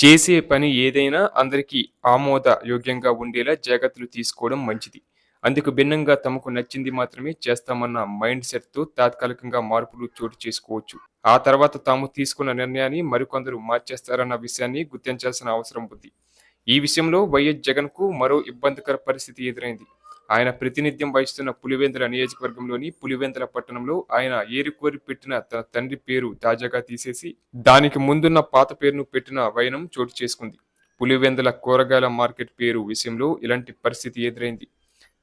చేసే పని ఏదైనా అందరికీ ఆమోద యోగ్యంగా ఉండేలా జాగ్రత్తలు తీసుకోవడం మంచిది. అందుకు భిన్నంగా తమకు నచ్చింది మాత్రమే చేస్తామన్న మైండ్ సెట్తో తాత్కాలికంగా మార్పులు చోటు చేసుకోవచ్చు. ఆ తర్వాత తాము తీసుకున్న నిర్ణయాన్ని మరికొందరు మార్చేస్తారన్న విషయాన్ని గుర్తించాల్సిన అవసరం ఉంది. ఈ విషయంలో వైఎస్ జగన్కు మరో ఇబ్బందికర పరిస్థితి ఎదురైంది. ఆయన ప్రతినిధ్యం వహిస్తున్న పులివెందుల నియోజకవర్గంలోని పులివెందుల పట్టణంలో ఆయన ఏరుకోరి పెట్టిన తన తండ్రి పేరు తాజాగా తీసేసి దానికి ముందున్న పాత పేరును పెట్టిన వైనం చోటు చేసుకుంది. పులివెందుల కూరగాయల మార్కెట్ పేరు విషయంలో ఇలాంటి పరిస్థితి ఎదురైంది.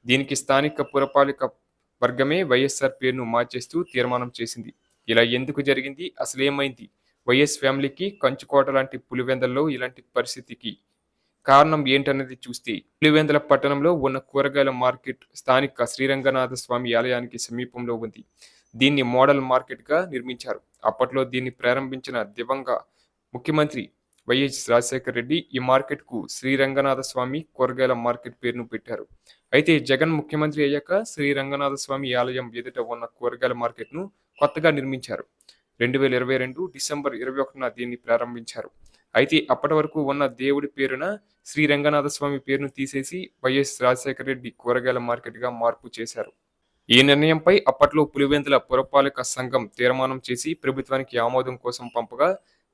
దీనికి స్థానిక పురపాలిక వర్గమే వైఎస్ఆర్ పేరును మార్చేస్తూ తీర్మానం చేసింది. ఇలా ఎందుకు జరిగింది? అసలేమైంది? వైఎస్ ఫ్యామిలీకి కంచుకోట లాంటి పులివెందల్లో ఇలాంటి పరిస్థితికి కారణం ఏంటనేది చూస్తే పులివెందుల పట్టణంలో ఉన్న కూరగాయల మార్కెట్ స్థానిక శ్రీరంగనాథ స్వామి ఆలయానికి సమీపంలో ఉంది. దీన్ని మోడల్ మార్కెట్గా నిర్మించారు. అప్పట్లో దీన్ని ప్రారంభించిన దివంగ ముఖ్యమంత్రి వైఎస్ రాజశేఖర రెడ్డి ఈ మార్కెట్కు శ్రీరంగనాథ స్వామి కూరగాయల మార్కెట్ పేరును పెట్టారు. అయితే జగన్ ముఖ్యమంత్రి అయ్యాక శ్రీరంగనాథ స్వామి ఆలయం ఎదుట ఉన్న కూరగాయల మార్కెట్ను కొత్తగా నిర్మించారు. రెండు వేల ఇరవై రెండు డిసెంబర్ ఇరవై ఒకటిన దీన్ని ప్రారంభించారు. అయితే అప్పటి వరకు ఉన్న దేవుడి పేరున శ్రీ రంగనాథ స్వామి పేరును తీసేసి వైఎస్ రాజశేఖర రెడ్డి కూరగాయల మార్కెట్గా మార్పు చేశారు. ఈ నిర్ణయంపై అప్పట్లో పులివెందుల పురపాలక సంఘం తీర్మానం చేసి ప్రభుత్వానికి ఆమోదం కోసం పంపగా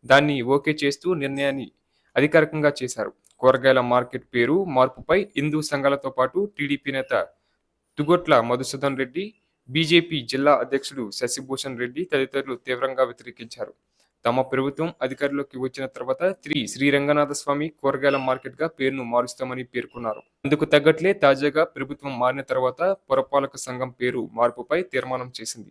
దాన్ని ఓకే చేస్తూ నిర్ణయాన్ని అధికారికంగా చేశారు. కూరగాయల మార్కెట్ పేరు మార్పుపై హిందూ సంఘాలతో పాటు టీడీపీ నేత తుగొట్ల మధుసూదన్ రెడ్డి బీజేపీ జిల్లా అధ్యక్షుడు శశిభూషణ్ రెడ్డి తదితరులు తీవ్రంగా వ్యతిరేకించారు. తమ ప్రభుత్వం అధికారంలోకి వచ్చిన తర్వాత శ్రీ శ్రీరంగనాథ స్వామి కూరగాయల మార్కెట్గా పేరును మారుస్తామని పేర్కొన్నారు. అందుకు తగ్గట్లే తాజాగా ప్రభుత్వం మారిన తర్వాత పురపాలక సంఘం పేరు మార్పుపై తీర్మానం చేసింది.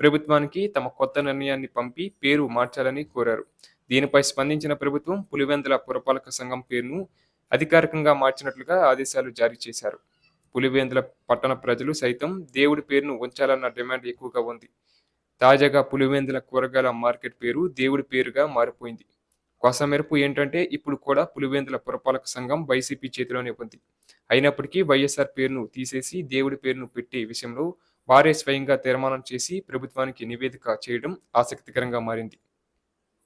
ప్రభుత్వానికి తమ కొత్త నిర్ణయాన్ని పంపి పేరు మార్చాలని కోరారు. దీనిపై స్పందించిన ప్రభుత్వం పులివెందుల పురపాలక సంఘం పేరును అధికారికంగా మార్చినట్లుగా ఆదేశాలు జారీ చేశారు. పులివేందుల పట్టణ ప్రజలు సైతం దేవుడి పేరును ఉంచాలన్న డిమాండ్ ఎక్కువగా ఉంది. తాజాగా పులివెందుల కూరగాయల మార్కెట్ పేరు దేవుడి పేరుగా మారిపోయింది. కొసమెరుపు ఏంటంటే ఇప్పుడు కూడా పులివెందుల పురపాలక సంఘం వైసీపీ చేతిలోనే ఉంది. అయినప్పటికీ వైఎస్ఆర్ పేరును తీసేసి దేవుడి పేరును పెట్టే విషయంలో వారే స్వయంగా తీర్మానం చేసి ప్రభుత్వానికి నివేదిక చేయడం ఆసక్తికరంగా మారింది.